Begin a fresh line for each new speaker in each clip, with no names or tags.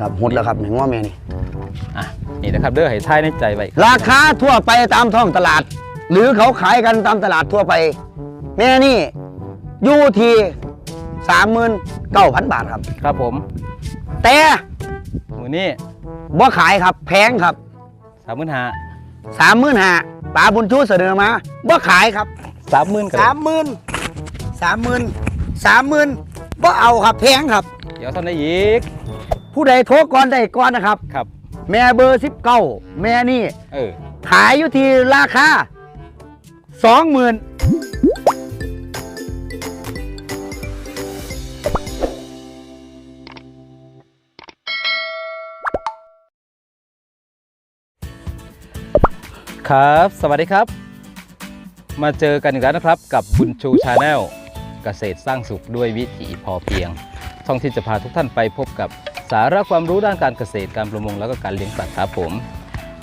ครับหดแล้วครับหนึ่งว่าแม่นี่
อะนี่นะครับเด้อให้ทายในใจไว้
ราคาทั่วไปตามท้องตลาด หรือเขาขายกันตามตลาดทั่วไป แม่นี่อยู่ที่สามหมื่นเก้าพันบาทครับ
ครับผม
แต่
มือนี้
บ่ขายครับแพงครับ
สามหมื่นห้า
สามหมื่นห้าป๋าบุญชูเสนอมาบ่ขายครับ
สามหมื่นกัน
สามหมื่นสามหมื่นสามหมื่นบ่เอาครับแพงครับ
เดี๋ยวท่านได้อีก
ผู้ใดโทรก่อนได้ก่อนนะครับ
ครับ
แม่เบอร์สิบเก้าแม่นี่
เออ
ขายอยู่ที่ราคาสองหมื่น
ครับ สวัสดีครับ มาเจอกันอีกแล้วนะครับ กับบุญชูชาแนลเกษตรสร้างสุขด้วยวิถีพอเพียง ช่องที่จะพาทุกท่านไปพบกับ สาระความรู้ด้านการเกษตรการประมงแล้วก็การเลี้ยงสัตว์ครับผม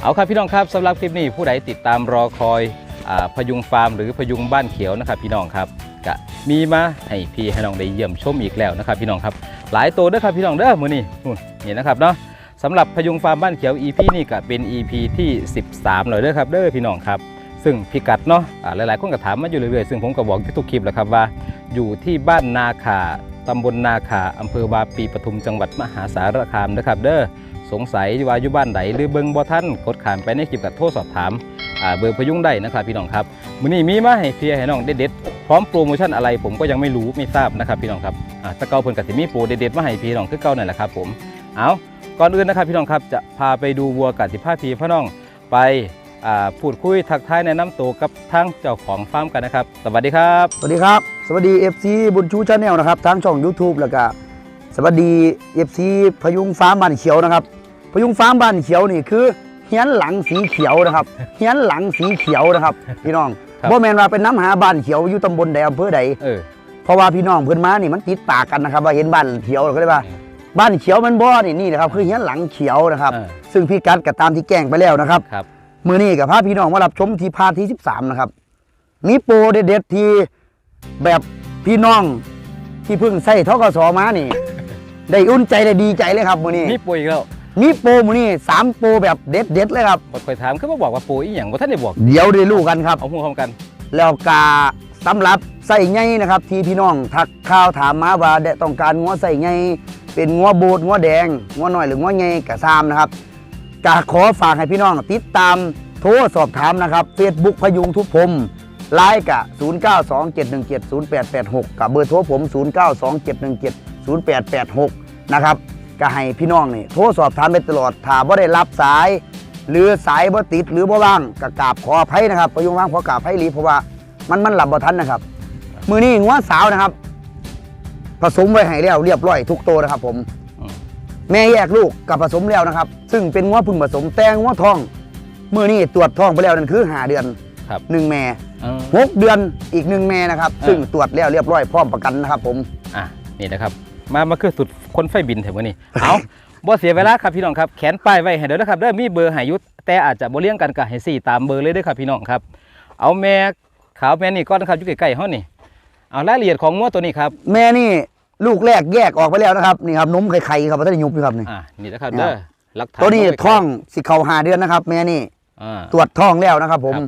เอาครับพี่น้องครับสำหรับคลิปนี้ผู้ใดติดตามรอคอยอพยุงฟาร์มหรือพยุงบ้านเขียวนะครับ พี่น้องครับก็มีมาให้พี่ให้น้องได้เยี่ยมชมอีกแล้วนะครับ พี่น้องครับ หลายตัวเด้อครับพี่น้องเด้อมือนี้นู่นนี่นะครับเนาะสำหรับพยุงฟาร์มบ้านเขียว EP นี่ก็เป็น EP ที่ 13เลยเด้อครับเด้อพี่น้องครับซึ่งพิกัดเนาะหลายๆคนก็ถามมาอยู่เรื่อยๆ ซึ่งผมก็บอกทุกคลิปแหล้วครับว่า อยู่ที่บ้านนาขา ตำบลนาขาอำเภอบาปีปทุมจังหวัดมหาสารคามนะครับ เด้อสงสัยว่าอยู่บ้านไหนหรือเบิงบ่ท่านกดขามไปในคลิปกับโทรสอบถามเบอร์พยุงได้นะครับพี่น้องครับมื้อนี้มีมาให้เพียให้น้องเด็ดๆพร้อมโปรโมชั่นอะไรผมก็ยังไม่รู้ไม่ทราบนะครับพี่น้องครับตะเกาเพิ่นก็สิมีโปรเด็ดๆมาให้พี่น้องคือเก่านั่นแหละครับผมเอาก่อนอื่นนะครับพี่น้องครับจะพาไปดูวัวกับสิพาพีพ่อน้องไป พูดคุยทักทายแนะนำตัวกับทางเจ้าของฟาร์มกันนะครับ สวัสดีครับ
สวัสดีครับ สวัสดี FC บุญชูชาแนลนะครับทางช่อง YouTube แล้วก็สวัสดี FC พยุงฟาร์มบ้านเขียวนะครับ พยุงฟาร์มบ้านเขียวนี่คือเฮียนหลังสีเขียวนะครับเฮียนหลังสีเขียวนะครับ พี่น้อง
ครับ
บ่แม่นว่าเป็นน้ำหาบ้านเขียวอยู่ตำบลใดอำเภอใด
เออ
เพราะว่าพี่น้องเพิ่นมานี่มันติดปากกันนะครับ ว่าเห็นบ้านเขียวก็เลยว่า
อืม
บ้านเขียวมันบ่นี่นี่นะครับคือเฮียนหลังเขียวนะครับ
เออ
ซึ่งพี่กัดก็ตามที่แจ้งไปแล้วนะครับ
ครับ
มือนี้กับพาพี่น้องมารับชมที่พาร์ทที่ 13 นะครับ มีโปรเด็ดๆที่แบบพี่น้องที่เพิ่งใส่ทกสมานี่ ได้อุ่นใจได้ดีใจเลยครับมือนี้
มีปุ๋ยอีกแล้ว
มีโปรมือนี้สามโปรแบบเด็ดๆเลยครับ
บทคอยถามคือมาบอกว่าปุ๋ยอีหยังว่าท่านได้บอก
เดี๋ยวได้รู้กันครับ
เอาหูพร้อมกัน
แล้วกาสำหรับใส่ไงนะครับ ที่พี่น้องทักข่าวถามมาว่าได้ต้องการงัวใส่ไงเป็นงัวโบดงัวแดงงัวน้อยหรืองัวไงกะซามนะครับ กาขอฝากให้พี่น้อง ติดตามโทรสอบถามนะครับ Facebook พยุงทุกพรมไลน์กะ 0927170886 กับเบอร์โทรผม 0927170886 นะครับก็ให้พี่น้องนี่โทรสอบถามไปตลอดถ้าบ่ได้รับสาย หรือสายบ่ติดหรือบ่ว่างก็กราบขออภัยนะครับประยุงว่างขอกราบอภัยหลีเพราะว่ามันมันหลับบ่ทันนะครับ มือนี้งัวสาวนะครับ ผสมไว้ให้แล้วเรียบร้อยทุกตัวนะครับผ
ม
แม่แยกลูกกับผสมแล้วนะครับ ซึ่งเป็นงัวพึ่งผสมแต่งัวทองมือนี้ตรวจท้องไปแล้วนั่นคือหาเดือน
ครับ
หนึ่งแม่
เออ
หกเดือนอีกหนึ่งแม่นะครับ
เออ
ซึ่งตรวจแล้วเรียบร้อยพร้อมประกันนะครับ ผม
อะนี่นะครับมามาคือสุดคนไฟบินแถวนี้เอาบ่เสียเวลาครับพี่น้องครับแขนป้ายไว้ให้เด้อนะครับเด้อมีเบอร์ให้อยุดแต่อาจจะบ่เลี้ยงกันก็ให้สี่ตามเบอร์เลยเด้อครับพี่น้องครับ เอาแม่ขาวแม่นี่ก้อนนะครับอยู่ใกล้ๆเฮานี่เอารายละเอียดของงัวตัวนี้ครับ
แม่นี่ ลูกแรกแยกออกไปแล้วนะครับนี่ครับนมไข่ๆครับพัฒนยุบอยู่ครับนี่
อะนี่นะครับ
เนี่ย
เด้อหลักฐาน
ตัวนี้
เาไว้
ท้องสิเขาหาเดือนนะครับ แม่นี่
อ่า
ตรวจท้องแล้วนะครับ ผม
ครับ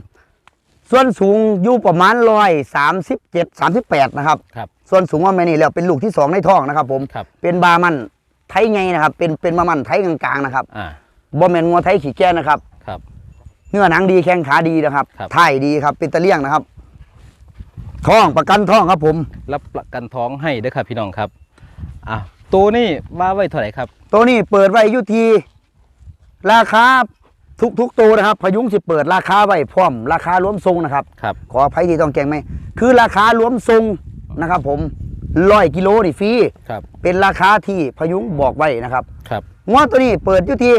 ส่วนสูงอยู่ประมาณร้อยสามสิบเจ็ดสามสิบแปดนะครับ
ครับ
ส่วนสูงว่าแม่นี่แล้วเป็นลูกที่สองในท้องนะครับ ผม
ครับ
เป็นบามันไทยไงนะครับ เป็นเป็นบามันไทยกลางๆนะครับ
อ่า
บ่แม่นงัวไทยขี้แก่นะครับ
ครับ
เนื้อหนังดีแข้งขาดีนะครับ
ครับ
ท่ายดีครับเป็นตะเลี่ยงนะครับ ท้องประกันท้องครับผม
รับประกันท้องให้เด้อครับพี่น้องครับอะตัวนี้ว่าไว้เท่าไหร่ครับ
ตัวนี้เปิดไว้อยู่ที่ราคาทุกทุกๆตัวนะครับ พยุงสิเปิดราคาไว้พร้อม ราคารวมทรงนะครับ
ครับ
ขออภัยที่ต้องแกงไหมคือราคารวมทรงนะครับ ผมร้อยกิโลนี่ฟรี
ครับ
เป็นราคาที่พยุงบอกไว้นะครับ
ครับ
งวดตัวนี้เปิดอยู่ที่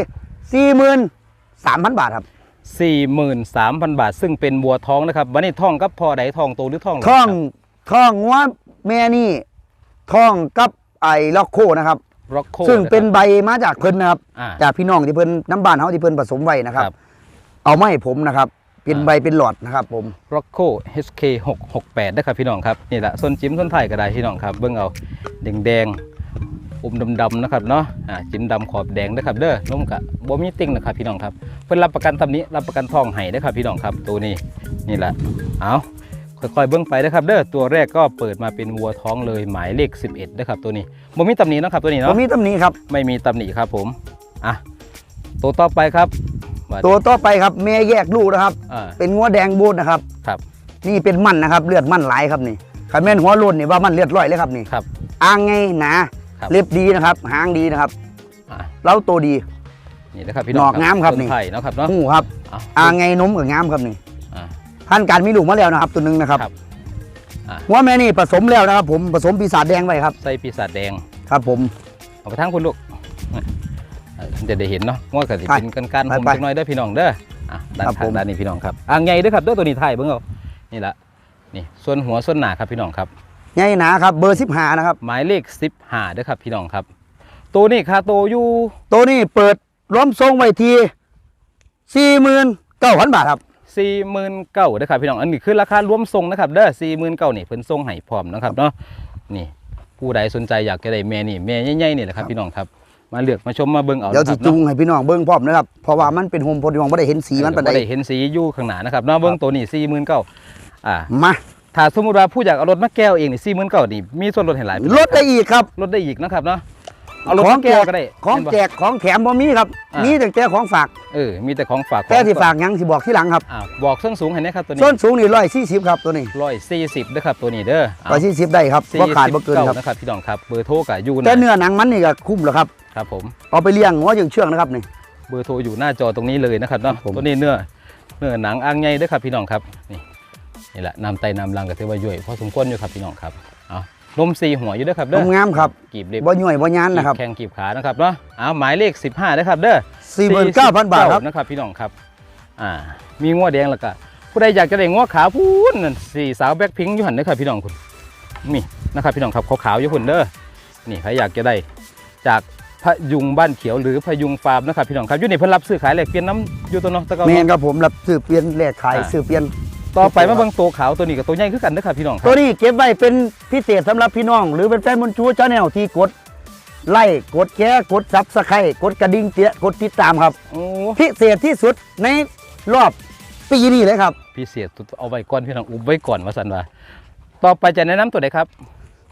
สี่หมื่นสามพันบาทครับ
43,000 บาท ซึ่งเป็นบัวท้องนะครับวันนี้ท้องกับพอใดท้องโตหรือท้องหล
ท่อง
ครับ
ท่องงวดแม่นี่ท่องกับไอ้ล็อกโคนะครับ
ร็อกโค
ซึ่งเป็นใบมาจากเพิ่นนะครับ
อ่า
จากพี่น้องที่เพิ่นน้ำบ้านเขาที่เพิ่นผสมไว้นะครับ
ครับ
เอามาให้ผมนะครับ เป็น
อ่า
ใบเป็นหลอดนะครับผม
ร็อกโค HK 668นะครับพี่น้องครับนี่แหละส้นจิ้มส้นไทยก็ได้พี่น้องครับเบิ่งเอาแดงแดงๆ อมดำๆนะครับเนาะอ่าจิ้มดำขอบแดงนะครับเด้อนมกะบ่มีติ่งนะครับพี่น้องครับเพิ่นรับประกันตำนี้รับประกันทองให้นะครับพี่น้องครับตัวนี้นี่แหละเอาค่อยๆเบิ่งไปนะครับเด้อตัวแรกก็เปิดมาเป็นวัวท้องเลยหมายเลข 11นะครับตัวนี้บ่มีตำหนินะครับตัวนี้
ผม
เนาะ
มีตำหนิครับ
ไม่มีตำหนิครับผมอะตัวต่อไปครับมา
ตัวต่อไปครับแม่แยกลูกนะครับ
อ่า
เป็นงัวแดงบูดนะครับ
ครับ
นี่เป็นมันนะครับ เลือดมันหลายครับนี่ขันแม่นหัวโล้นนี่ว่ามันเลือดร้อยเลยครับนี่
ครับ
อ่างไงหนา
ครับ
เล็บดีนะครับ หางดีนะครับ
อะ
เล้าตัวดี
นี่นะครับพี่น้อง
นอกงามครับ
ต้
นี่
ไผ่เนาะครับเนาะ
หูครับ
อะ
อ่างไงนมกับงามครับนี่
อะ
พันการมีลูกมาแล้วนะครับ ตัวหนึงนะครับ
ครับอะ
หัวแม่นี่ผสมแล้วนะครับ ผมผสมปีศาจแดงไว้ครับ
ใส่ปีศาจแดง
ครับ ผม
เอาไปทั้งคุณลูกเออจะได้เห็นเนาะว่าก็สิ
ไป
เป็นกันการ
ไป
ผม
ไป
จักหน่อยเด้อพี่น้องเด้ออะด้าน
ครับ
ข้า
ผ
ง
ม
ด้านนี้พี่น้องครับอ่างใหญ่เด้อครับเด้อตัวนี้ไทยเบิ่งเอานี่ละนี่ส่วนหัวส่วนหน้าครับพี่น้องครับ
ใหญ่หนาครับเบอร์สิบห้านะครับ
หมายเลข15เด้อครับพี่น้องครับ ตัวนี้คาโตอยู่
ตัวนี้เปิดล้อมทรงไว้ทีสี่หมื่นเก้าพันบาทครับ
49,000เด้อครับพี่น้องอันนี้คือราคารวมทรงนะครับเด้อ49,000นี่เพิ่นทรงให้พร้อมนะครับเนาะนี่ผู้ใดสนใจอยากจะได้แม่นี่แม่ใหญ่ๆนี่แหละครับพี่น้องครับมาเลือกมาชมมาเบิ่งเอา
เดี๋ยว
นะค
สิ
รับ
จู
เนาะ
งให้พี่น้องเบิ้งพร้อมนะครับเพราะว่ามันเป็นโฮมโปรดิวองไม่ได้เห็นสีมันปานใด
บ่ได้เห็นสีอยู่ข้างหน้านะครับเนาะเบิ่งตัวนี้49,000อ่า
มา
ถ้าสมมุติว่าผู้อยากเอารถมาแก้วเองนี่สี่หมื่นเก้านี่มีส่วนลดให้หลาย
ลดได้อีกครับ
ลดได้อีกนะครับเนาะเอารถ
ของ
มาแก้วก็ได้
ของ
เห็นบ่
แจกของแถมบ่มีครับ
อ่ามี
มีแต่แจกของฝาก
เออมีแต่ของฝาก
แต่ที่ฝากหยังสิบอกที่หลังครับ
อ่าบอกส้นสูงให้นะครับตัวนี้
ส้นสูงนี่ร้อยสี่สิบครับตัวนี้
ร้อยสี่สิบนะครับตัวนี้เด้อ
ร้อยสี่สิบได้ครับบ่ขาดบ่เกินครับ
นะครับพี่น้องครับเบอร์โทรกับอยู่
แต่
นะ
เนื้อหนังมันนี่ก็คุ้มแล้วครับ
ครับผม
เอาไปเลี้ยงหัวยังเชื่องนะครับนี่
เบอร์โทรอยู่หน้าจอตรงนี้เลยนะครับเนาะ
ครับผม
ตัวนี้เนื้อเนื้อหนังอ่างใหญ่เด้อครับพี่น้องครับนี่ นี่แหละนำไตนำรังกับเทว่าย่อยพอสมควรอยู่ครับพี่น้องครับเอานมสีหัวอยู่เด้อครับเด้อ
งามครับ
กีบเล็บ
บ่ย่อยบ่ยานนะครับ
กีแข้งกีบขานะครับเนาะเอาหมายเลข 15นะครับเด้อ
สี่หมื่นเก้าพันบาทครับ
นะครับพี่น้องครับอ่ามีง้วแดงแล้วก็ผู้ใดอยากจะได้ง้วขาวพูนนั่นสี่สาวแบ็คพิงค์อยู่หันนะครับพี่น้องคุณนี่นะครับพี่น้องครับขาวๆอยู่หุ่นเด้อนี่ใครอยากจะได้จากพยุงบ้านเขียวหรือพยุงฟาร์มนะครับพี่น้องครับอยู่นี่เพิ่นรับซื้อขายแลกเปลี่ยนน้ำอยู่ตัวเนาะแตะกอน
แม่นครับผมรับซื้อเปลี่ยนแลกขาย
อ่า
ซื้อเปลี่ยน
ต่อไปมาเบิ่งตัวขาวตัวนี้กับตัวใหญ่คือกันนะครับพี่น้องครั
ตั
บ
วนี้เก็บไว้เป็นพิเศษสำหรับพี่น้อง หรือเป็นแฟนมนชูชาแนลที่กดไล่กดแชร์กดซับสไครต์กดกระดิ่งเตี้ยกดติดตามครับ
โอ้
พิเศษที่สุดในรอบปีนี้เลยครับ
พิเศษเอาไว้ก่อนพี่น้องอุบไว้ก่อนว่าสันว่าต่อไปจะแนะนำตัวไหนครับ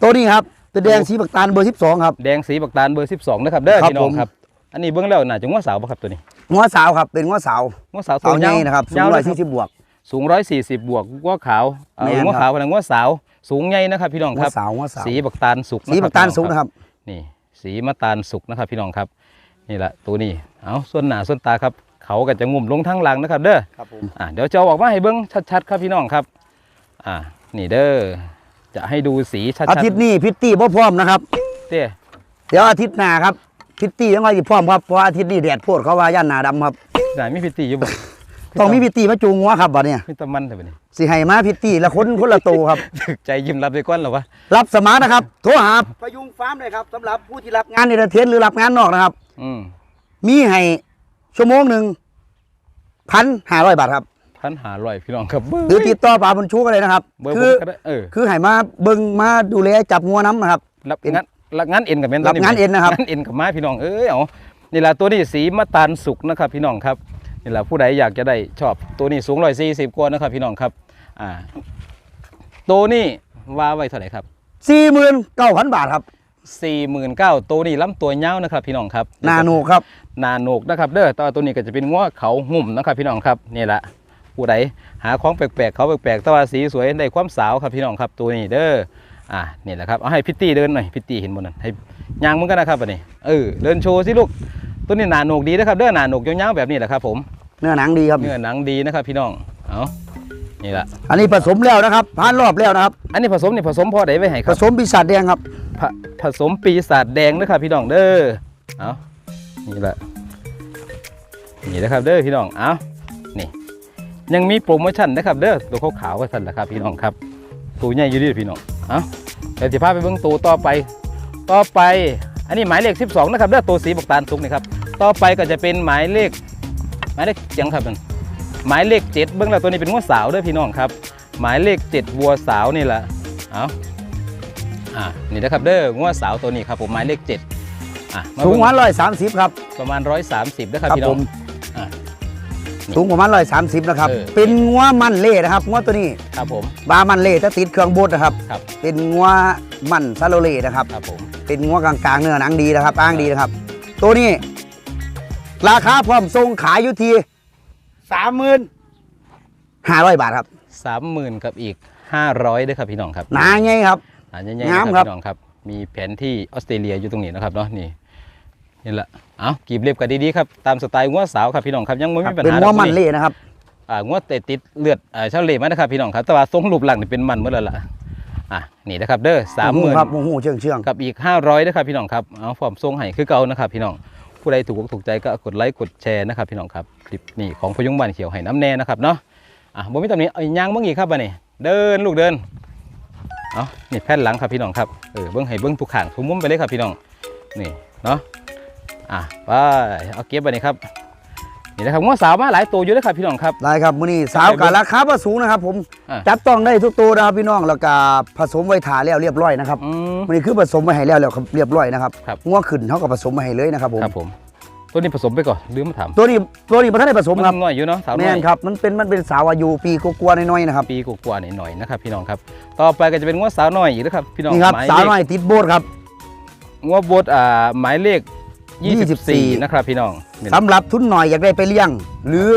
ตัวนี้ครับเป็นแดงสีบักตาลเบอร์ 12 ครับ
แดงสีบักตาลเบอร์ 12 นะครับเด้อ
ครับ
พี่น้อง
ผม
ครับ อันนี้เบื้องแล้วน่าจะง้วสาวป่ะครับตัวนี้
หัวสาวครับเป็นหัวสาว
ง้วสาวตั
สาววให
ยา
ญ่
ว
นะครับสู
ยางว
ร้
เล
อย
ยครับ
สี่สิบบวก
สูง140บวกง้วขาวเอ่อ
แม่น
ง้ว
ครับ
ขาวพลังง้วสาว สูงใหญ่นะครับ พี่น้อง
หั
ควรับ
สาวหัวสาว
สีบักตาลสุก
สีบักตาลสูงนะครับ
นี่ สีมะตาลสุกนะครับ พี่น้องครับ นี่แหละตัวนี้เอาส่วนหน้าส่วนตาครับ เขาก็จะงุ่มลงทั้งหลังนะครับ เด้อ
ครับผม
อ่าเดี๋ยวจะเอาออกมาให้เบิ้งชัดๆ ครับพี่น้องครับ อ่า นี่เด้อ จะให้ดูสีชัดๆ
อาทิตย์นี้พิตตี้บ่พร้อมนะครับ
เต้
เดี๋ยวอาทิตย์หน้าครับพิตตี้ยังไงสิพร้อมครับเพราะว่าอาทิตย์นี้แดดโพดเขาว่าย่านหนาดำครับ
ไหนมีพิตตี้อยู่บ่
ต้องมีพิตตี้มาจูงหัวครับบัดเนี่ย
มีแตะมันแต่บัดนี้
สิให้มาพิตตี้ละคนคนละโตวครับ
ถึกใจยิ้มรับไปก้อนเหรอวะ
รับสมัครนะครับโทรหาพยุงฟาร์มเลยครับสำหรับผู้ที่รับงานในประเทศหรือรับงานนอกนะครับ
อืม
มีให้ชั่วโมงหนึ่งพันห้าร้อยบาทครับ
พันหาร้อยพี่น้องครับเบิ้ง
หรือติดต่อป่าบรรชุกอะไรนะครับ
เบอร์ผ
คื
ม
อ
ก็ได้เออ
คือให้มาเบิ่งมาดูแลจับงัวน้ำนะครับ
รับ
เป็น
งานรับงานเอ็นกับแม่น
รับงานเอ็นนะครับ
งานเอ็นกับไม้พี่น้องเอ้ยเอานี่แหละตัวนี้สีมะตาลสุกนะครับ พี่น้องครับ นี่แหละผู้ใดอยากจะได้ชอบตัวนี้สูงร้อยสี่สิบกว่านะครับพี่น้องครับอ่าตัวนี้ว่าไว้เท่าไหร่ครับ
สี่หมื่นเก้าพันบาทครับ
สี่หมื่นเก้าตัวนี้ล้ำตัวยาวนะครับพี่น้องครับ
นาโนครับ
นาโนกนะครับเด้อแตัวาตัวนี้ก็จะเป็นง้อเขาหุ่มนะครับพี่น้องครับนี่แหละผู้ใดหาของแปลกๆเขาแปลกๆแต่ว่าสีสวยได้ความสาวครับพี่น้องครับตัวนี้เด้ออ่านี่แหละครับเอาให้พิตตี้เดินหน่อยพิตตี้เห็นบนนั้นให้ย่างมึงกันนะครับอันนี้เออเดินโชว์สิลูก ตัวนี้หนาโหนกดีนะครับเด้อหนาโหนกยาวๆแบบนี้แหละครับผม
เนื้อหนังดีครับ
เนื้อหนังดีนะครับ พี่น้องเอานี่แหละ
อันนี้ผสมแล้วนะครับผ่านรอบแล้วนะครับ
อันนี้ผสมนี่ผสมพอได้ไว้ให้ค
ผ
รับ
สมปีศาจแดงครับ
ผผสมปีศาจแดงนะครับพี่น้องเด้อเอานี่แหละนี่นะครับเด้อพี่น้องเอานี่ ยังมีโปรโมชั่นนะครับเด้อตัวขาวๆก็สั่นแหละครับพี่น้องครับตัวใหญ่อยู่ดีพี่น้องเอาเดี๋ยวจะพาไปเบิ่งตัวต่อไป ต่อไป อันนี้หมายเลข 12 นะครับเด้อตัวสีบกตาลสุกนี่ครับ ต่อไปก็จะเป็นหมายเลข หมายเลขเจียงครับมันหมายเลขเจ็ดเบื้องแล้วตัวนี้เป็นวัวสาวเด้อพี่น้องครับ หมายเลขเจ็ดวัวสาวนี่แหละเอาอ่านี่นะครับเด้องัวสาวตัวนี้ครับผมหมายเลขเจ็ดอะม
สูง
เบิ่
ประมาณร้อยสามสิบครับ
ประมาณ 130นะครับ
ครับ
พี่น้
ผ
อง
ม
อะ
สูงประมาณร้อยสามสิบนะครับ
เออ
เป็นงัวมันเล่นะครับงัวตัวนี้
ครับผม
บามันเล่ถ้าติดเครื่องบดนะครับ
ครับ
เป็นงัวมันซาโลเล่นะครับ
ครับผม
เป็นงัวกลางๆเนื้อหนังดีนะครับอ้างดีนะครับ ตัวนี้ ราคาพร้อมส่งขายอยู่ที่สามหมื่นห้าร้อยบาทครับ
30,000กับอีก500ด้วยครับพี่น้องครับ
หนาไงครับ
หนาใหญ่ๆ
งาม
นะค
ครั
รับ บพี่น้องครับ มีแผนที่ออสเตรเลียอยู่ตรงนี้นะครับเนาะนี่ นี่แหละเอากีบเรียบกันดีๆครับตามสไตล์งัวสาวครับพี่น้องครับยังไม่มีปัญ
เป็น
หา
งัว
ดอก
มัน
นี่
เล่นะครับ
อ่างวดเตะติดเลือดอ่าเช่าเหล่มานะครับพี่น้องครับแต่ว่าทรงรูปหลังนี่เป็นมันเมื่อแล้วล่ะอะนี่นะครับเด้อสามหมื่น
ครับโมโหเชื่องเชื่อง
กับอีก500นะครับพี่น้องครับเอาฟอร์มทรงให้คือเก่านะครับพี่น้องผู้ใดถูกอกถูกใจก็กดไลค์กดแชร์นะครับพี่น้องครับคลิปนี้ของพยุงบ้านเขียวให้น้ำแน่นะครับเนาะอะบ่มีตำหนี้เอาย่างเบิ่งอีกครับบัดนี้เดินลูกเดินเอานี่แผ่นหลังครับพี่น้องครับเออเบิ่งให้เบิ่งทุกข้างทุกมุมไปเลยครับพี่น้องนี่เนาะ อะไปเอาเก็บบัดนี้ครับนี่นะครับงวสาวมาหลายตัวอยู่เด้อครับพี่น้องครับ
ได้ครับมื้อนี้สาวกับราคาประสูงนะครับ ผม
อะ
จับต้องได้ทุกตัวนะครับพี่น้องแล้วก็ผสมไว้ถ่าแล้วเรียบร้อยนะครับ
อืม
มื้อนี้คือผสมไว้ให้แล้วแล้วครับเรียบร้อยนะครับ
ครับ
งัวขึ้นเท่ากับผสมมาให้เลยนะครับผม
ครับผมตัวนี้ผสมไปก่อนลืมมาถาม
ตัวนี้ตัวนี้บ่ทันได้ผสมครับ
นน้อยอยู่เนาะสาวน้
แม่
อย
นครับมันเป็นมันเป็นสาวอายุปีกว่าๆน้อยๆนะครับ
ปีกว่าๆหน่อยๆนะครับพี่น้องครับต่อไปก็จะเป็นงวดสาวน้อยอีกนะครับพี่น้อง
นี่ครับ
หมาย
สาว
เลข
น้อยติดโบสครับ
งวดบทอ่าหมายเลข 24
24
นะครับพี่น้องนี่
สำหรับทุนหน่อยอยากได้ไปเลี้ยง หรือ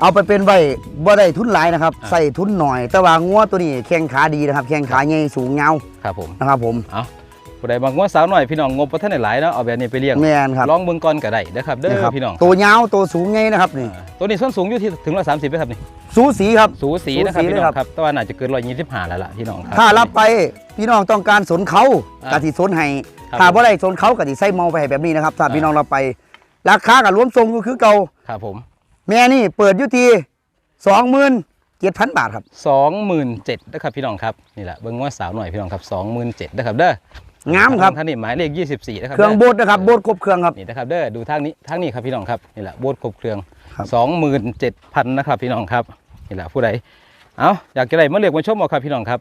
เอาไปเป็นไว้บ่ได้ทุนหลายนะครับ
อ่า
ใส่ทุนหน่อย แต่ว่างัวตัวนี้แข้งขาดีนะครับ แข้งขาใหญ่สูงเงาว
ครับผม
นะครับผม
เอาผู้ใดบางงวดสาวน้อยพี่น้องงบประท่านได้หลายเนาะเอาแบบนี้ไปเลี้ยง
แม่นครับ
ลองเบิ่งก่อนก็ได้นะครับเด้
นี่
อ
ครับ
พี่น้อง
ตัวเงาวตัวสูงใหญ่นะครับนี่
อ่าตัวนี้ส้นสูงอยู่ที่ถึง130ไหมครับนี่
สูสีครับ
สูสีนะครับ
สูสี
พี่น้
เลย
อ
ครับ
งครับแต่ว่าน่าจะเกิน125แล้วล่ะพี่น้องครับ
ถ้ารับไปพี่น้องต้องการสนเขา
อ่า
กะสิสนให้
ครับ
ถ้าบ่ได้สนเขากะสิใส่เมาไปให้แบบนี้นะครับถ้า
อ่า
พี่น้องเราไป ราคากับรวมทรงก็คือเก่า
ครับผม
แม่นี่เปิดอยู่ที่27,000บาทครับ
27,000นะครับพี่น้องครับนี่แหละเบิ่งงวดสาวหน่อยพี่น้องครับ27,000นะครับเด้องา
มครับ
ท่านนี่หมายเลข24นะครับ
เครื่อง
ด้
โบดนะครับโบดครบเครื่องครับ
นี่นะครับเด้อดูทางนี้ทางนี้ครับพี่น้องครับนี่แหละโบสถ์ครบเครื่อง
ครับ
สองหมื่นเจ็ดพันนะครับพี่น้องครับนี่แหละผู้ใดเอาอยากจะได้มาเลือกมาชมเอาครับพี่น้องครับ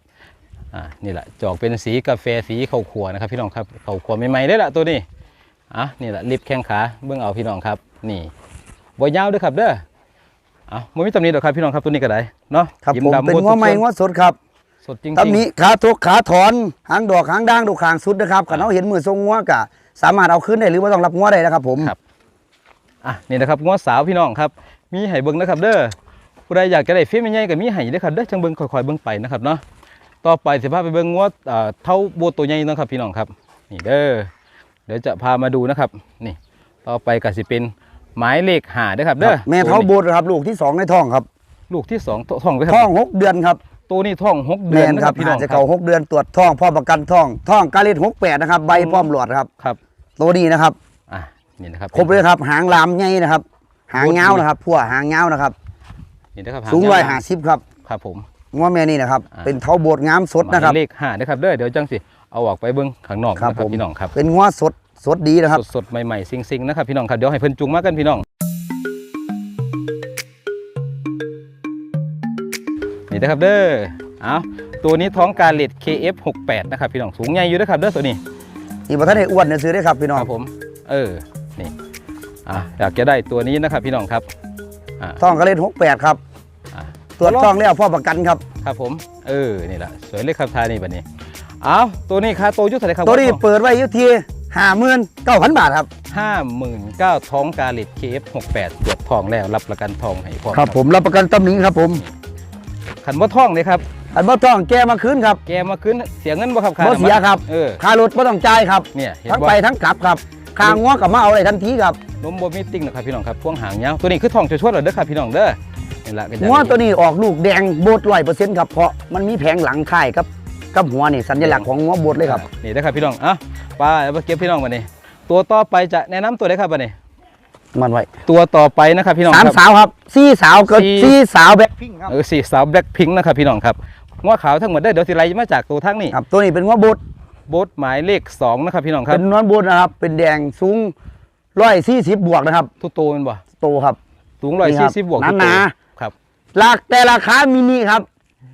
อ่านี่แหละจอกเป็นสีกาแฟสีข้าวขัวนะครับ พี่น้องครับข้าวขัวใหม่ๆได้ละตัวนี้อะนี่แหละลิบแข้งขาเบื้องเอาพี่น้องครับ นี่บอยาวด้วยครับเด้อเอาไม่มีตำหนิหรอกครับพี่น้องครับตัวนี้ก็ได้เนาะ
ครับ
ยิ้
ผม
ดำ
เป็น
โบด
งัวใหม่
ทุก
งัวสดครับ
ส่วนสดจริง
ตำหนี้ขาทุกขาถอนหางดอกหางด่างดูขางสุดนะครับกันเอาเห็นมือทรงงัวกะสามารถเอาขึ้นได้หรือว่าต้องรับงัวได้นะครับ ผม
ครับอะนี่นะครับงวดสาวพี่น้องครับ มีไห่เบิ้งนะครับเด้อผู้ใดอยากจะได้เฟี้ยมใหญ่ๆก็มีไห่เด้อครับเด้อจังเบิ้งค่อยๆเบิ้งไปนะครับเนาะ ต่อไปสิพาไปเบิ้งงวดเอ่อเท่าโบตัวใหญ่เนาะครับพี่น้องครับนี่เด้อเดี๋ยวจะพามาดูนะครับนี่ต่อไปก็สิเป็นหมายเลขหาเด้อครับเด้อ
แม่เท้าโบดครับลูกที่สองในท้องครับ
ลูกที่สองท้องไว้ค
ท้
รั
อบงหกเดือนครับ
ตัวนี้ท้องหกเดื
แม่
อน
น
นะ
ค
ค
รั
รั
บบ
พี่น้
อา
อง
จจะ
ครั
เก่า
บ
หกเดือนตรวจท้องพ่อประกันท้องท้องกาเลตหกแปดนะครับใบป้อมหลอดครับ
ครับ
ตัวนี้นะครับ
อะนี่นะครับ
ครบเลยครับหางลามใหญ่นะครับ หางเงาวนะครับ พวกหางเงาวนะครับ
นี่นะครับ
สูง
ห
ร้อย
ยาว
ห้าสิบครับ
ครับผม
งัวแม่นี่นะครับ
อ่า
เป็นเท้าโบดงามสดนะครับ
หมายเลขห้านะครับเด้อเดี๋ยวจังสิเอาออกไปเบิ้งข้างนอก
ครับ
นะครั
ผ
บ
ม
พี่น้องครับ
เป็นงัวสดสดดีนะครับ
สดๆ ใหม่ๆ ซิงๆ นะครับพี่น้องครับ เดี๋ยวให้เพิ่นจุงมากันพี่น้อง นี่นะครับเด้อเอาตัวนี้ท้องการเลด KF68 นะครับพี่น้อง สูงใหญ่อยู่นะครับเด้อตัวนี้
นี่พอท่านได้อ้วนเนี่ยซื้อได้ครับพี่น้
ค
อง
รับผม เออ นี่ อะอยากจะได้ตัวนี้นะครับพี่น้องครับอ่า
ท้องกาเลตหกแปดครับ
อ่า
ตรวจท้องแล้วพ่อประกันครับ
ครับผม เออนี่แหละสวยเลยครับทายนี่บัดนี้เอาตัวนี้ค่าตัวอยุทธอะไรครับ
ตัวนี้เปิดไว้อยู่ที่ห้าหมื่นเก้าพันบาทครับ
ห้าหมื่นเก้าท้องการเลด KF68 ตรวจทองแล้วรับประกันทองให้พร้อม
ครับผมรับประกันตำหนิครับผม
ขันว่าท่องเลยครับ
อันบ่ต้องแก้มาคืนครับ
แกมาขึ้นเสียเงินบ่ครับค่า
บ่เสียครับ
เออ
ค่ารถบ่ต้องจ่ายครับ
เนี่ยเห็น
ทั้ง
บ่
ไปทั้งกลับครับค่างัวกับมาเอาได้ทันทีครับ
นมบ่มีติ้งนะครับพี่น้องครับพวงหางยาวตัวนี้คือทองชวดๆเลยเด้อครับพี่น้องเด้อ นี่ละก็จะ
งัวตัวนี้ออกลูกแดงโบดร้อยเปอร์เซ็นต์ครับเพราะมันมีแผงหลังค่ายครับกับหัวนี่สัญลักษณ์ของงัวโบดเลยครับ
นี่เด้อครับพี่น้องอะไปเอาไปเก็บพี่น้องมานี่ตัวต่อไปจะแนะนำตัวได้ครับบัดนี้
มันไว้
ตัวต่อไปนะครับพี่น้อง
สาม
ครับ
สาวครับสี่สาวเกิด
สี่
สี่สาวแบ็คพิงครับ
เออสี่สาวแบล็คพิงค์นะครับพี่น้องครับงัวขาวทั้งหมดเด้อเดี๋ยวสิไล่มาจากตัวทั้งนี้
ครับตัวนี้เป็นงัวโบด
โบทหมายเลขสองนะครับพี่น้องครับ
เป็นนวลโบดนะครับเป็นแดงสูงร้อยสี่สิบบวกนะครับ
ทุกตัวแมันบ่
โตครับ
สูงร้อย
นี่ครั
สี่
บ
สิบบวก
หนา
ทุก
ห
ตัว
นา
ครับ
ราคแต่ราคามินิครับ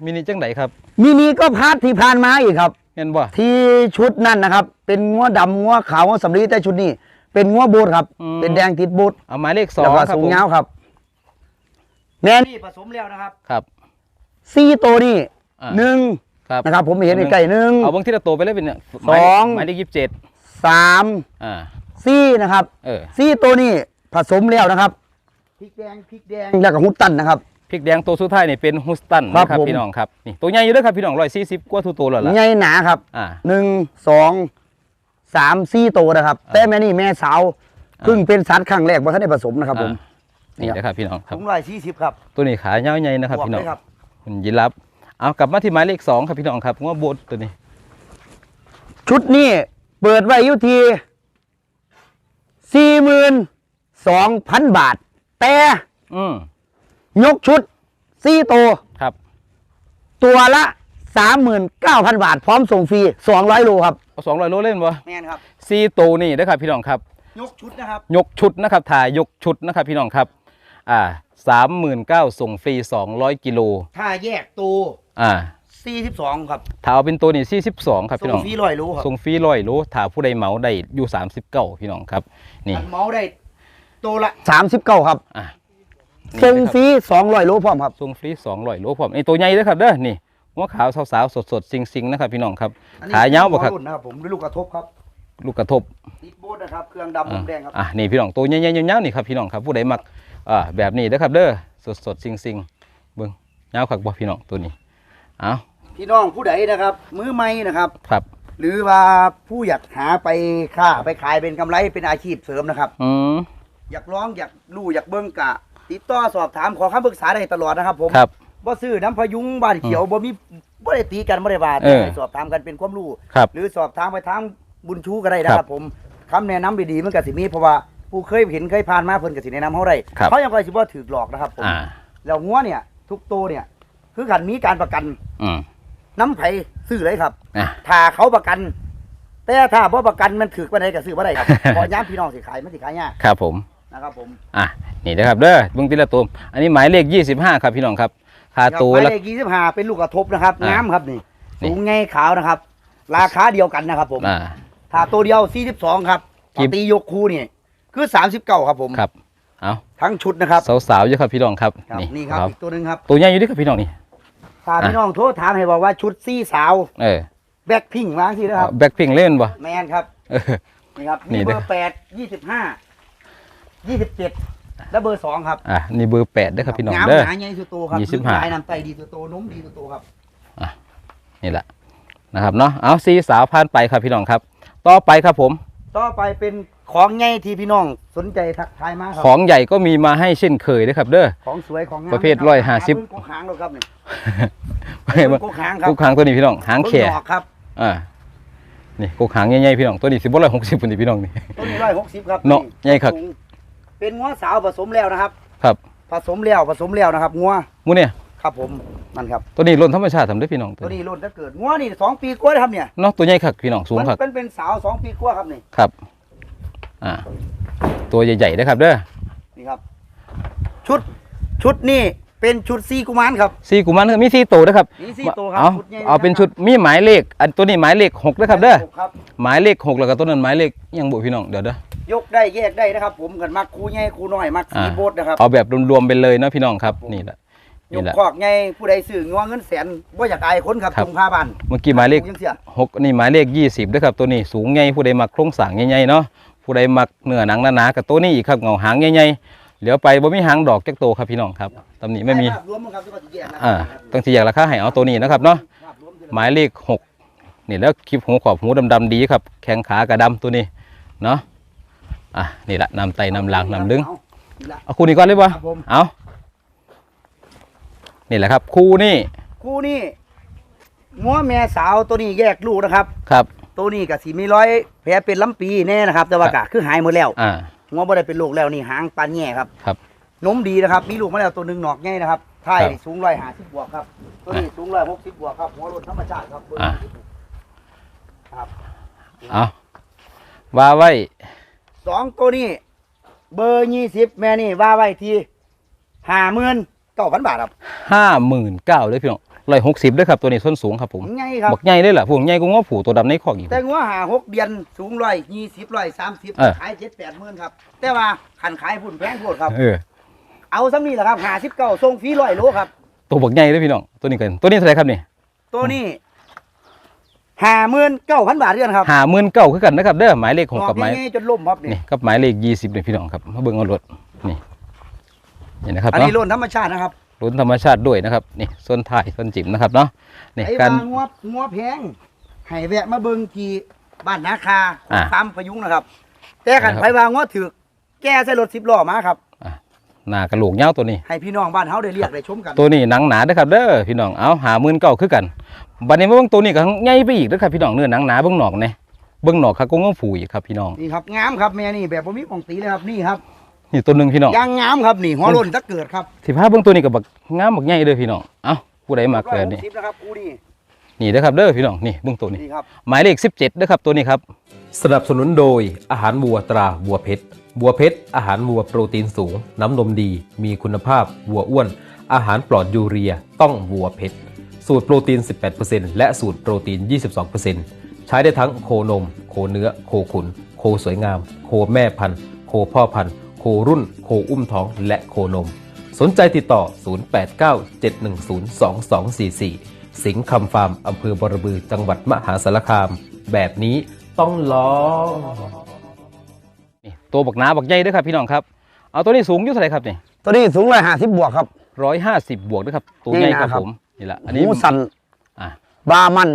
มินิจังไหนครับ
มินิก็พาร์ทที่ผ่านมาอีกครับ
เห็นบ่
ที่ชุดนั่นนะครับ เป็นงัวดำงัวขาวงัวสำลีแต่ชุดนี้ เป็นงัวบูดครับ
อืม
เป็นแดงติดบูด
เอาหมายเลขสอ
แล้ว
ง
ก็
ครับ
สูง
ผม
ยาวครับ แม่นี่ผสมแล้วนะครับ
ครับ
สี่ตัวนี่
อ่า
หนึ่ง
ครับ
นะครับ ผมเห็น
หนึ่ง
ใกล้ๆหนึ่ง
เอาเบางที่ละตัวไปเลยเป็นเนี่ย
สอง
หมายเลขยี่สิบเจ็ด
สาม
อ่า
สี่นะครับ
เออ
สี่ตัวนี้ผสมแล้วนะครับพริกแดงพริกแดงแล้วก็ฮุตตันนะครับ
พริกแดงตัวสุดท้ายนี่เป็นฮุสตัน
ครับ
นะครับ
ผม
พี่น้องครับนี่ตัวใหญ่อยู่เด้วยครับพี่น้องร้อยสี่สิบกว่าทุกตัวแล้วล่ะ
ใหญ่หนาครับ
อ่า
หนึ่งสองสามสี่ตัวนะครับ
อ่า
แต่แม่นี่แม่สาวเพิ่งเป็นสัตว์ครั้งแรกว่าเขาได้ผสมนะครับผม
อ่านี่นะครับพี่น้องครับ
สูงร้อยสี่สิบครับ
ตัวนี้ขาเงาวใหญ่นะครับ
บวก
พี่น้อง
เลยครับ
คุณยิรับ เอากลับมาที่หมายเลขสองครับพี่น้องครับว่าโบดตัวนี้
ชุดนี้เปิดไว้อยู่ที่สี่หมื่นสองพันบาท แต่
อืม
ยกชุดสี่ตัว
ครับ
ตัวละสามหมื่นเก้าพันบาท พร้อมส่งฟรีสองร้อยโลครับ
เอาสองร้อยโลเล่นบ่
แม่นครับ
ซีตัวนี่นะครับพี่น้องครับ
ยกชุดนะครับ
ยกชุดนะครับถ่ายยกชุดนะครับพี่น้องครับอ่าสามหมื่นเก้าส่งฟรีสองร้อยกิโล
ถ้าแยกตัว
อ่า
สี่สิบสองครับ
ถ้าเอาเป็นตัวนี่สี่สิบสองครับพี่
ส่
น้
ง
อง
ฟรีร้อยโลครับ
ส่งฟรีร้อยโลถ้าผู้ใดเหมาได้อยู่สามสิบเก้าพี่น้องครับนี่
อันเมาได้ตัวละสามสิบเก้าครับ
อ่า
ส่งฟรีสองร้อยโลพร้อมครับ
ส่งฟรีสองร้อยโลพร้อมไอ้ตัวใหญ่เด้อครับเด้อนี่หัวขาวสาวๆสดๆซิงๆนะครับพี่น้องครับ
อันนี้
ขายาวบ่ครับ
รุ่นนะครับผมด้วยลูกกระทบครับ
ลูกกระทบ
ติดโบสนะครับเครื่องดำมุมแดงครับ
อะนี่พี่น้องตัวใหญ่ๆยาวๆนี่ครับพี่น้องครับผู้ใดมักอ่าแบบนี้เด้อครับเด้อสดๆซิงๆเบิ่งยาวคักบ่พี่น้องตัวนี้เอา
พี่น้องผู้ใดนะครับ มือใหม่นะครับ
ครับ
หรือว่าผู้อยากหาไปค้าไปขายเป็นกำไรเป็นอาชีพเสริมนะครับ
อืม
อยากร้องอยากรู้อยากเบิ้งกะ ติดต่อสอบถามขอคำปรึกษาได้ตลอดนะครับ ผม
ครับ
บ่ซื้อน้ำพยุงบ้านเขียวบ่มีบ่ได้ตีกันบ่ได้บาด
เออ
ให้สอบถามกันเป็นความรู้
ครับ
หรือสอบถามไปทางบุญชูก็ได้นะครับ ผมคำแนะนำดีๆมันก็สิมีเพราะว่าผู้เคยเห็นเคยผ่านมาเพิ่นก็สิแนะนำเฮาได้
ครับ
เขายังค่อยสิบ่ถูกหลอกนะครับผม
อ่า
แล้วงัวเนี่ย ทุกตัวเนี่ย คือกันมีการประกัน
อืม
น้ำไผซื้อเลยครับ
อะ
ถ้าเขาประกัน แต่ถ้าบ่ประกันมันถือบ่ได้ก็ซื้อบ่ได้ครับ เพอย้ำพี่น้องสิขายมันสิขายยาก
ครับผม
นะครับผม
อะนี่นะครับเด้อเบิ่งทีละตัวอันนี้หมายเลข 25 ครับพี่น้องครับค่าตัว
หมาย
ละ
เลข25เป็นลูกกระทบนะครับ
อ่า
งามครับนี่
นี่
สูงไงขาวนะครับ ราคาเดียวกันนะครับผม
อ่า
ถ้าตัวเดียว42ครับ
กี่
ตียกคู่นี่คือ39ครับผม
ครับเอา
ทั้งชุดนะครับ
สาวๆอยู่ครับพี่น้องครับ
ครับ
นี่
นี่ครับ
ครับ
อีกตัวหนึงครับ
ตัวใหญ่อยู่ดิครับพี่น้องนี่
ถ้าพี่น้องโทรถามให้บอกว่าชุดซี่สาว
เออ
แบ็คพิงล้างที่นะครับ
แบ็คพิงเล่นบ่
แมนครับ
เออ
นี่ครับ
นี่
นี่
เด้
เบ
อ
อ ร์แปดยี่สิบห้า ยี่สิบเจ็ดและเบอร์สองครับ
อะนี่เบอร์8เด้อครับพี่น้อง
งาม
เด้อ
หนาใหญ่สุดโตครับ
ยี่สิบห้า
ลายน้ำไตดีสุดโตนมดีสุดโตครับ
นี่แหละนะครับเนาะเอาสีสาวผ่านไปครับพี่น้องครับ ต่อไปครับผม
ต่อไปเป็นของใหญ่ที่พี่น้องสนใจทักทายมากครั
ของใหญ่ก็มีมาให้เช่นเคยนะครับ เด้อ
ของสวยของงาม
ประเภท
ค
ร้อยห้าสิบ
เพิ่งกกหางแล้วครับนี่
เฮ้ย
เพิ่งกกหางครับ
กุกหางตัวนี้พี่น้องหางแข่
เพิ่ดอกครับ
อ่านี่กุกหางใหญ่ๆพี่น้องตัวนี้สิบ่ร้อยหกสิบปุ่นนี่พี่น้องนี่
ต้นนี้ร้อยหกสิบครับ
เนาะใหญ่ครับ
สูง เป็นงัวสาวผสมแล้วนะครับ
ครับ
ผสมแล้วผสมแล้วนะครับงัว
หมูเนี่ย
ครับผมนั่นครับ
ตัวนี้ล้นธรรมชาติทำได้อพี่น้องตั
ตัวว
นี้
นี้รุ่นถ้าเกิดงัวนี่สองปีกว่านะครับเนี่ย
เนาะตัวใหญ่คักพี่น้องสูง
มัน
คัก
เป็นเป็นสาวสองปีกว่าครับนี่
ครับ อ่า ตัวใหญ่ๆนะครับเด้อ
นี่ครับ ชุดชุดนี่เป็นชุดซีกุมารครับ
สี่กุมารมีสี่ตัวนะครับ
มีสี่ตัวครับ
เอา
ชุดใหญ่
เอาเป็น
นะครับ
ชุดมีหมายเลข อันตัวนี้หมายเลขหกนะครับเด้อ
ครับ
หมายเลขหกแล้วก็ตัวนั้นหมายเลขอิหยังบุพี่น้องเดี๋ยวเด้อ ย
กได้แยกได้นะครับ ผมกันมักคูใหญ่คูน้อยมักสี
อ่า
โบดนะครับ
เอาแบบรวมๆไปเลยเนาะพี่น้องครับนี่แหละ
ย
นี่
ก
แหละ
คอกใหญ่ผู้ใดซื้องัวเงินแสนบ่อยากอายคนครับ
ครับ
จุงพาบ้าน
เมื่อกี้หมายเลข
ยังเสีย
หกนี่หมายเลขยี่สิบด้วยครับตัวนี้สูงใหญ่ผู้ใดมักโครงสร้างใหญ่ๆเนาะผู้ใดมักเนื้อหนังหนาๆกับตัวนี้อีกครับเงาหางใหญ่ๆเหลียวไปบ่มีหางดอกจักโตครับพี่น้องครับตำหนิไม่มี
ภาพรวมครับที่ว่าสิแยกนะ
อ่าต้องที่อยากราคาให้เอาตัวนี้นะครับเนาะ
ภาพรวมที่
หมายเลขหกนี่แล้วคลิปหูขอบหูดำๆดีครับ แข้งขากระดำตัวนี้เนาะ อะนี่แหละนำไตนำลางนำลึง
เอานี่ละ
เอาคู่นี้ก่อนเลยปะ
ครับผม
เอานี่แหละครับ คู่นี่
คู่นี้งัวแม่สาวตัวนี้แยกลูกนะครับ
ครับ
ตัวนี้กับสีมีร้อยแผลเป็นลำปีแน่นะครับ แต่ว่า
ครั
กะ
บ
คือหายหมดแล้ว
อ่า
งัวบ่ได้เป็นลูกแล้วนี่หางปานแง่ครับ
ครับ
นมดีนะครับ มีลูกมาแล้วตัวหนึ่งหนอกง่ายนะครับไทย
ครับ
สูงร้อยห้าสิบบวกครับ ตัวนี้สูงร้อยหกสิบบวกครับหัวรถธรรมชาติครับเบอร์
อ่า
20ครับ
เอาว่าไว้
สองตัวนี้ เบอร์ยี่สิบแม่นี่ว่าไว้ทีห้าหมื่นเก้าพันบาทครับ
ห้าหมื่นเก้าเลยพี่น้องร้อยหกสิบด้วยครับตัวนี้ส้นสูงครับผม
ไงครับ
บักใหญ่เลยล่ะพวกใหญ่ก็ง้อผูตัวดำในคอกอีก
แต่งัวหาหกเดือนสูงร้อยยี่สิบร้อยสามสิบ
เออ
ขายเจ็ดแปดหมื่นครับ แต่ว่าขันขายพุ่นแพงโพดครับ
เออ
เอาซ้ำนี่แหละครับหาสิบเก้าส่งฟรีร้อยโลครับ
ตัวบักใหญ่เลยพี่น้องตัวนี้กันตัวนี้เท่าไหร่ครับนี่
ตัวนี้ ห้าหมื่นเก้าพันบาทเดือนครับ
หาหมื่นเก้าคือกันนะครับเด้อหมายเลขหกกับหมาย
ง่ายๆจนล่มครับนี่
นี่กับหมายเลขยี่สิบเลยพี่น้องครับมาเบิ่งเอารถนี่นี่นะครับ
อัน
เนาะ
นี้โลนธรรมชาตินะครับ
รุ่นธรรมชาติด้วยนะครับนี่ส้นท้ายส้นจิ๋มนะครับเนาะนี่
ไอ้
การ
วางงัวงัวแพงให้แวะมาเบิ่งที่บ้านนาคา
อ่า
ฟาร์มพยุงนะครับ แต่ขัน
นะครับ
ไผวางงัวถือแก้ใส่รถสิบล้อมาครับ
หน้ากระโหลกยาวตัวนี้
ให้พี่น้องบ้านเฮาได้เรียกได้ชมกัน
ตัวนี้หนังหนาเด้อครับเด้อพี่น้องเอาหาหมื่นเก้าคือกัน บัดนี้มาเบิ่งตัวนี้ก็ใหญ่ไปอีกเด้อครับพี่น้องเนื้อหนังหนาเบิ่งหนอกเนี่ยเบิ่งหนอกครับก็ง้อผูอีกครับพี่น้อง
นี่ครับงามครับแม่นี่แบบบ่มีของตีเลยครับนี่ครับ
นี่ตัวหนึงพี่น้อง
ยางงามครับนี่หัวโล้นตะเกิดครับ
สิพาเบิ่งตัวนี้ก็บักงามบักใหญ่เด้อพี่น้องเอ้าผู้ใดมาเกิดนี่
ร้อยหกสิบนะครับกูนี่
นี่เด้อครับเด้อพี่น้องนี่เบิ่งตัวนี้
นี่ครับ
หมายเลข 17เด้อครับตัวนี้ครับ สนับสนุนโดยอาหารวัวตราวัวเพชรวัวเพชรอาหารวัวโปรตีนสูง น้ำนมดี มีคุณภาพวัวอ้วน อาหารปลอดยูเรีย ต้องวัวเพชร สูตรโปรตีน 18%และสูตรโปรตีน 22%ใช้ได้ทั้งโคนม โคเนื้อ โคขุน โคสวยงาม โคแม่พันธุ์ โคพ่อพันธุ์ โครุ่น โคอุ้มท้อง และโคนม สนใจติดต่อ 0897102244 สิงห์คำฟาร์มอำเภอบรบือ จังหวัดมหาสารคาม แบบนี้ต้องลองนี่ตัวบักหนาบักใหญ่เด้วยครับพี่น้องครับ เอาตัวนี้สูงอยู่เท่าไหร่ครับนี่
ตัวนี้สูงร้อยห้าสิบบวกครับ
ร้อยห้าสิบบวกด้วยครับ ตัวใหญ่ครับ
นี่นะครับ
ผม นี่แหละอันนี้
หูสัน
อะ
บามัน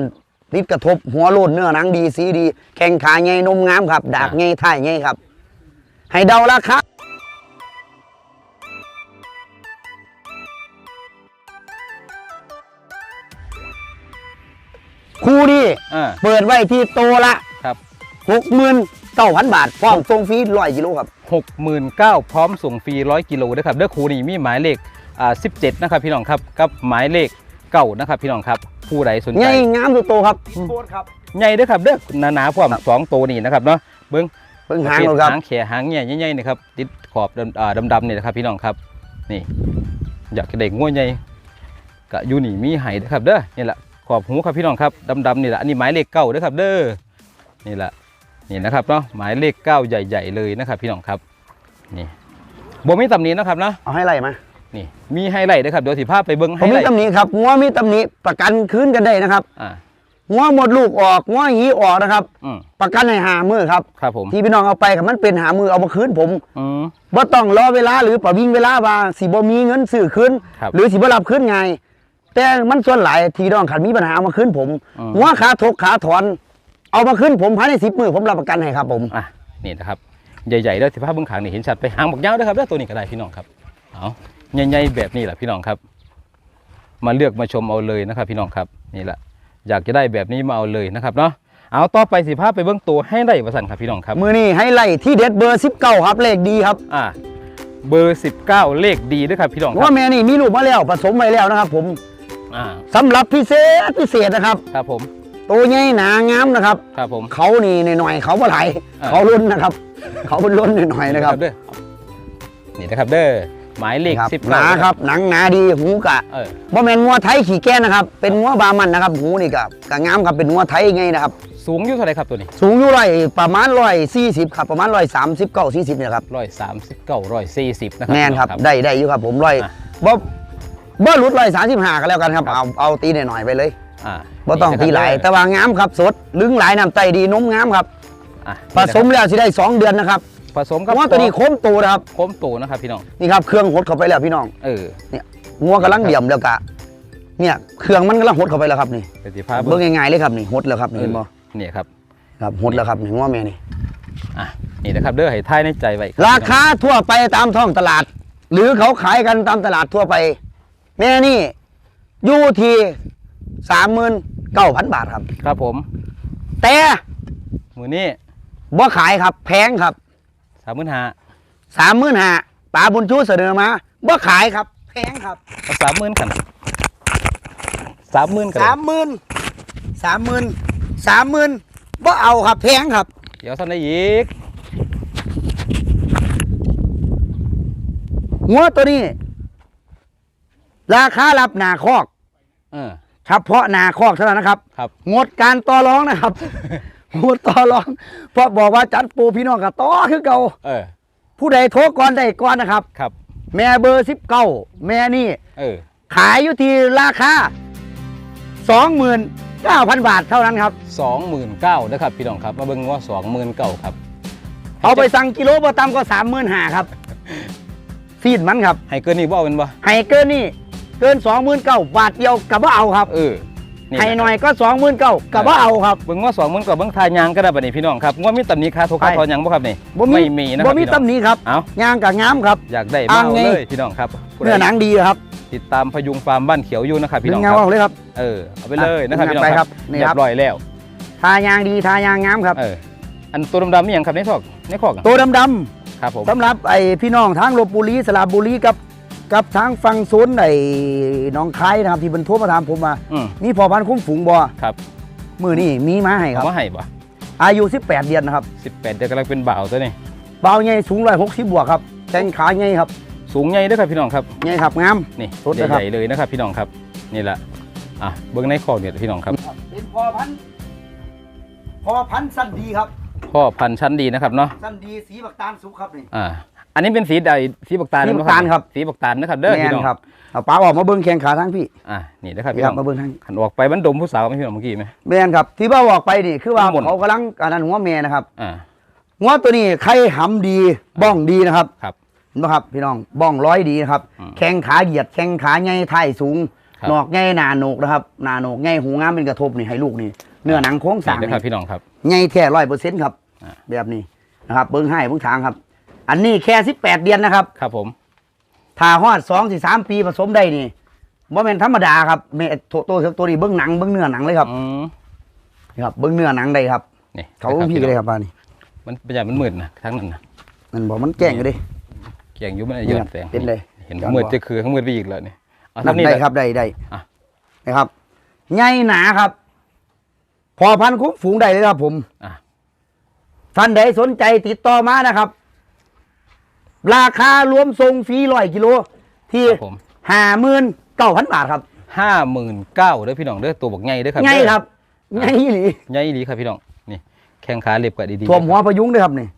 ติดกระทบหัวโลนเนื้อหนังดีสีดี แข้งขาใหญ่นมงามครับดากใหญ่ท่ายใหญ่ครับ ให้เดาราคาคู่นี้
อ่า
เปิดไว้ที่โตละ
ครับ
หกหมื่นเก้าพันบาทพร้อมส่งฟรีร้อยกิโลครับ
หกหมื่นเก้าพร้อมส่งฟรีร้อยกิโลด้วยครับเด้อครูนี่มีหมายเลขอ่าสิบเจ็ดนะครับพี่น้องครับกับหมายเลข เก้านะครับพี่น้องครับผู้ใดสนใจ
ใหญ่งามสุดโตครับโคตรครับ
ใหญ่เด้อครับเด้อหนาๆพร้อมสองตัวนี่นะครับเนาะเบิ้ง
เพิ่งหางเราครับ
หางแขหางเนี่ยใหญ่ๆนี่ครับติดขอบดำอ่าดำๆนี่นะครับ พี่น้องครับนี่อยากจะได้ง่วใหญ่กะอยู่นี่มีไห้เด้อครับเด้อนี่แหละขอบหูครับพี่น้องครับดำๆนี่แหละอันนี้หมายเลขเก้าเด้อครับเด้อนี่แหละนี่นะครับเนาะหมายเลขเก้าใหญ่ ๆ เลยนะครับ พี่น้องครับนี่บ่มีตำหนินะครับเนาะ
เอาให้ไรมา
นี่มีไฮไลท์นะครับเดี๋ยวสิภาพไปเบิ้ง
ผ
ไฮ
ม
ไล
มี
ท์
ตำหนิครับงัวมีตำหนิประกันคืนกันได้นะครับ
อ่า
งัวหมดลูกออกงัวหีออกนะครับ
อืม
ประกันให้หามือครับ
ครับผม
ที่พี่น้องเอาไปครับมันเป็นหามือเอามาคืนผม
อืม
บ่ต้องรอเวลาหรือประวิงเวลาว่าสิบ่มีเงินซื้อคืน
ครับ
หรือสิบ่รับคืนไงายแต่มันส่วนหลายที่พี่น้องขันมีปัญหาเอามาคืนผม
อืม
งัวขาทกขาถอน เอามาคืนผมภายใน10มือผมรับประกันให้ครับผม
อะนี่นะครับ ใหญ่ๆเด้อสิภาพเบื้องขางนี่เห็นชัดไปหางบักยาวเด้อครับเด้อตัวนี้ก็ได้พี่น้องครับเอา ใหญ่ๆแบบนี้แหละพี่น้องครับ มาเลือกมาชมเอาเลยนะครับ พี่น้องครับนี่แหละอยากจะได้แบบนี้มาเอาเลยนะครับเนาะเอาต่อไปสิภาพไปเบื้องตัวให้ได้ประสันครับพี่น้องครับ
มือนี้ให้ไล่ที่เด็ดเบอร์19ครับเลขดีครับ
อ่าเบอร์ 19 เลขดีด้วยครับพี่น้องค
ว่า
รับ
แม่นี่มีลูกมาแล้วผสมไว้แล้วนะครับ ผม
อ่า
สำหรับพิเศษพิเศษนะครับ
ครับผม
ตัวใหญ่หนางามนะครับ
ครับผม
เขานี่หน่อยๆเขาบ่ไหล
อ่า
เขาล้นนะครับ เขาเป็นล้นหน่อยๆนะครับ
เด้อนี่นะครับเด้อ หมายเลข
ครับ
สิบ
หนาครับหนังหนาดีหูกะ
เออ
บ่แม่นงัวไทยขี่แก้นะครับ เป็นงัวบามันนะครับ หูนี่ก็ก็งามครับเป็นงัวไทยไงนะครับ
สูงอยู่เท่าไหร่ครับตัวนี้
สูงอยู่ร้อยประมาณร้อยสี่สิบครับประมาณร้อยสามสิบเก้าสี่สิบเนี่ยครับ
ร้อยสามสิบเก้าร้อยสี่สิบนะครั
แน่นครับ
พี่อง
ได้ได้อยู่ครับผมร้อย
อะ
บ่บ่หลุดร้อยสามสิบห้าก็แล้วกันครับ
ครับ
เอาเอาตีหน่อยๆไปเลย
อ่า
บ่ต้องตีหลายแต่ว่างามครับสดลึงหลายน้ำไตดีนมงามครับ
อะ
ผสมแล้วสิได้สองเดือนนะครับ
ผสมกับ
งัวตัวนี้โค้มโตนะครับ
โค้มโตนะครับพี่น้อง
นี่ครับเครื่องหดเข้าไปแล้วพี่น้อง
เออ
งัวกำลังเดี่ยมแล้วกะเนี่ยเครื่องมันกำลังหดเข้าไปแล้วครับนี่
เดี๋ยวสิพา
เบิ่งง่ายๆเลยครับนี่หดแล้วครับนี่เห็นบ่
เนี่ยครับ
ครับหดแล้วครับนี่งัวแม่นี่
อะนี่นะครับเด้อให้ทายในใจไว้
ราคาทั่วไปตามท้องตลาด หรือเขาขายกันตามตลาดทั่วไป แม่นี่อยู่ที่สามหมื่นเก้าพันบาทครับ
ครับผม
แต่
มือนี้
บ่ขายครับ แพงครับ
สามหมื่นห้า
สามหมื่นห้าป๋าบุญชูเสนอมาบ่ขายครับ แพงครับ
สามหมื่นกันสามหมื่นกัน
สามหมื่นสามหมื่นสามหมื่นบ่เอาครับแพงครับ
เดี๋ยวท่านได้อีก
งัวตัวนี้ ราคารับหนาคอก
เออ
เฉพาะนาคอกเท่านั้นนะครับ
ครับ
งดการต่อร้องนะครับ งดต่อร้องเพราะบอกว่าจัดปูพี่น้องกับต่อคือเก่า
เออ
ผู้ใดโทรก่อนได้ก่อนนะครับ
ครับ
แม่เบอร์สิบเก้าแม่นี่
เออ
ขายอยู่ที่ราคาสองหมื่นเก้าพันบาทเท่านั้นครับ
สองหมื่นเก้านะครับพี่น้องครับ มาเบิ่งว่าสองหมื่นเก้าครับ
เอาไปสั่งกิโลบ่ต่ำก็สามหมื่นห้าครับฟีดมันครับ
ให้เกินนี่บ่เอาเป็นบ่
ให้เกินนี่ เกินสองหมื่นเก้าบาทเดียวกับว่าเอาครับ
เออ นี่
ให้หน่อยก็สองหมื่นเก้ากับว่าเอาครับ
เบิ่งว่าสองหมื่นเก้าเบิ่งทายางก็ได้บัดนี้พี่น้องครับว่ามีตำหนิค่าโทรค่า
ไป
ถอนหยังบ่ครับนี่
บ่มี
ไม่มีนะค
บ่
รับ
มี
พี่น้อง
ตำหนิครับ
เอา
ยางกับงามครับ
อยากได้
อ้า
มางเอา
ไง
เลยพี่น้องครับผู้ใด
เนื้อหนังดีครับ
ติดตามพยุงฟาร์มบ้านเขียวอยู่นะครับพี่
เนื้
น้
อ
อง
เงา
ครับ
เอาเลยครับ
เออเอาไปเลยนะครับ
อะ
พี่น้อง
ไป
ค
ครั
รับบ
นี่
เรี
ค
ย
รับ
บร้อยแล้ว
ทายางดีทายางงามครับ
เอออันตัวดำๆนี่หยังครับในทอกในคอกอะ
ตัวดำ
ครับผม
ๆสำหรับไอ้พี่น้องทางลบบุรีสระบุรีกับ กับทางฝั่งโซนไอ้หน้องคายนะครับที่บรรทุกมาถามผมมา
อืม
มีพอพันธุ์คุ้มฝูงบ่
ครับ
มือนี่มีมาให้ค
เอา
รับ
มาให้บ่
อายุ 18 เดือนนะครับ
18เดือนกำลังเป็นบ่าวตัวนี้
เบาใหญ่สูง160บวกครับแข้งขาใหญ่ครับ
สูงใหญ่เด้อครับพี่น้องครับ
ใหญ่ครับงาม
นี่
สุดนะครับ
ใหญ่ๆเลยนะครับ พี่น้องครับ นี่แหละอะเบิ้งในคอกเนี่ยพี่น้องครับ
เป็นพอพันธุ์พอพันธุ์สั้นดีครับ
พ่อพันธุ์ชั้นดีนะครับเนาะ
สั้นดีสีบักตาลสุกครับนี่
อ่าอั นนี้เป็นสีใดสีบักตาล
สีบักตาลครับ
สีบักตาลนะครับเด้อ
แม
พี่
น
น้อง
ครับเอาป้าออกมาเบิ้งแข้งขาทั้งพี่
อ่านี่นะครับ
นี่
พี่
ค
น้
รั
อบง
มาเบิ้งทั้ง
ขันออกไปมันดมผู้สาวไหมพี่น้องเมื่อกี้ไหม
แมนครับ ที่บ้าบอกไปนี่คือว่า
ข้างบน
เขากำลังอันนั้นหัวแม่นะครับ
อ่า
หัวตัวนี้ไข่หำดีบ้องดีนะครับ
ครับ
เห็นไหมครับพี่น้องบ้องร้อยดีนะครับ
อืม
แข้งขาเหยียดแข้งขาใหญ่ไถ่สูง
ครับ
หนอกใหญ่หนาโหนกนะครับหนาโหนกใหญ่หูงามเป็นกระทบนี่ให้ลูกนี่เนื้อหนังโค้ง
นี่
สร้าง
นะครับ
นี่
พี่น้องครับ
ใหญ่แท้ร้อยเปอร์เซ็นต์ครับ
อ่า
แบบนี้นะครับเบิ้งให้เบิ้งทางครับ อันนี้แค่สิบแปดเดือนนะครับ
ครับผม
ถ้าฮอดสองสี่สามปีผสมได้นี่บ่แม่นธรรมดาครับแม่โตโตตัวนี้เบิ้งหนังเบิ้งเนื้อหนังเลยครับ
อืม
นี่ครับเบิ้งเนื้อหนังได้ครับ
นี่
เขา
นะ
พี่
น้
ก็
อง
เลยครับป้านี่
มันประหยัดมันมืดนะทั้งนั้นนะ
มันบอกมันแกล้งกันดิ
เกี่ยงอยุ่มัน
นี่
เย
ครั
อะ
บ
แสง
เป็นเลย
เห็น
ย้อน
มืด
บ่
จะคือข้างมืดไปอีกแล้วนี่เอา
นั่น
ทำนี่
ได้
แหละ
ครับได้ได้
อะ
นะครับใหญ่หนาครับ พอพันธุ์คุ้มฝูงได้เลยครับผม
อะ
ท่านใดสนใจติดต่อมานะครับ ราคารวมทรงฟรีร้อยกิโล ที่
ครับผม
ห้าหมื่นเก้าพันบาทครับ
ห้าหมื่นเก้าเด้อพี่น้องเด้อตัวบอกใหญ่เด้อครับ
ใหญ่
เด้อ
ครับใหญ่หลี
ใหญ่ดีครับพี่น้องนี่แข้งขาเรียบกับดีๆ
ถ่วมหัวพยุงด้วยครับนี่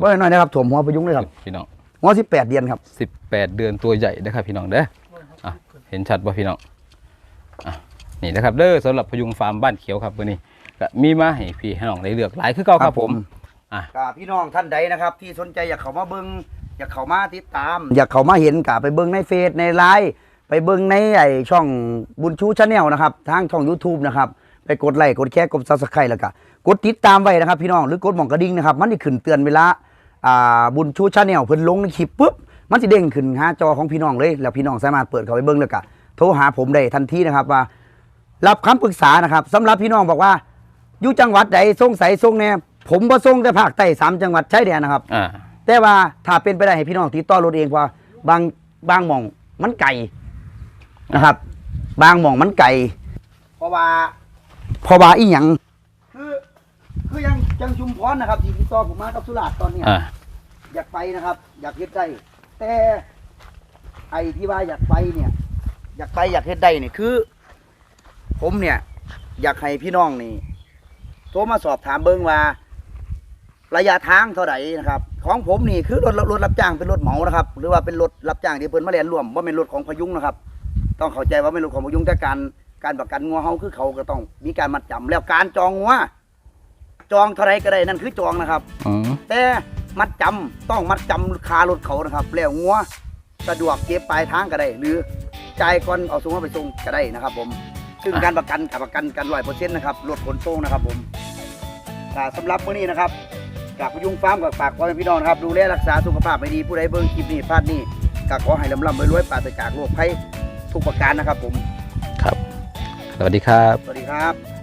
ว่าหน่อยนะครับถ่วมหัวพยุงด้วยครับ
พี่น้อง
หัวสิบแปดเดือนครับ
สิบแปดเดือนตัวใหญ่นะครับพี่น้องเด้ออะเห็นชัดป่ะพี่น้องอะนี่นะครับเด้อสำหรับพยุงฟาร์มบ้านเขียวครับวันนี้ก็มีมาให้พี่ให้น้องได้เลือกหลายคือเก่าครับผม อะ
ก็พี่น้องท่านใดนะครับ ที่สนใจอยากเข้ามาเบิ้ง อยากเข้ามาติดตาม อยากเข้ามาเห็นกะไปเบิ้งในเฟซในไลน์ไปเบิ้งในไอช่องบุญชูชาแนลนะครับ ทางช่อง YouTube นะครับ ไปกดไลค์กดแชร์กดซับสไครต์แล้วก็กดติดตามไว้นะครับพี่น้องหรือกดหม่องกระดิ่งนะครับ มันจะขึ้นเตือนเวลาอ่าบุญชูชาแนลเพิ่นลงในคลิปปุ๊บมันจะเด้งขึ้นหาจอของพี่น้องเลย แล้วพี่น้องสามารถเปิดเข้าไปเบิ้งแล้วก็โทรหาผมได้ทันทีนะครับว่า รับคำปรึกษานะครับสำหรับพี่น้องบอกว่าอยู่จังหวัดใดสงสัยทรงแน่ผมบ่ทรงแต่ภาคใต้สามจังหวัดชายแดนนะครับ
อ่า
แต่ว่าถ้าเป็นไปได้ให้พี่น้องติดต่อรถเองเพราะว่าบางบางหม่องมันไกลนะครับ บางหม่องมันไกลเพราะว่าเพราะว่าอีหยังคือ คือยังยังชุมพรนะครับที่ติดต่อผมมากับสุราษฎร์ตอนเนี้ย
อ่า
อยากไปนะครับ อยากเฮ็ดได้ แต่ไอ้ที่ว่าอยากไปเนี่ย อยากไปอยากเฮ็ดได้เนี่ยคือ ผมเนี่ย อยากให้พี่น้องนี่โทรมาสอบถามเบิ้งว่า ระยะทางเท่าไหร่นะครับ ของผมนี่คือรถรถรับจ้างเป็นรถเหมานะครับ หรือว่าเป็นรถรับจ้างที่เพิ่นมาเรียนร่วมว่าเป็นรถของพยุงนะครับ ต้องเข้าใจว่าเป็นรถของพยุงแต่การการประกันงัวเฮาคือเขาก็ต้องมีการมัดจำแล้วการจองงัวจองเท่าไหรก็ได้นั่นคือจองนะครับ
อืม
แต่มัดจำต้องมัดจำคารถเขานะครับ แล้วงัวสะดวกเก็บปลายทางก็ได้ หรือจ่ายก่อนเอาส่งมาไปส่งก็ได้นะครับ ผม ซึ่งการประกันกับประกันกันร้อยเปอร์เซ็นต์นะครับรถขนส่งนะครับ ผมอ่าสำหรับมื้อนี้นะครับ กับพยุงฟาร์มกับฝากพ่อแม่พี่น้องนะครับ ดูแลรักษาสุขภาพให้ดีผู้ใดเบิ่งคลิปนี้พลาดนี่ก็ขอให้ลำลำรวยๆปราศจากโรคภัยทุกประการนะครับผม
ครับ สวัสดีครับ
สวัสดีครับ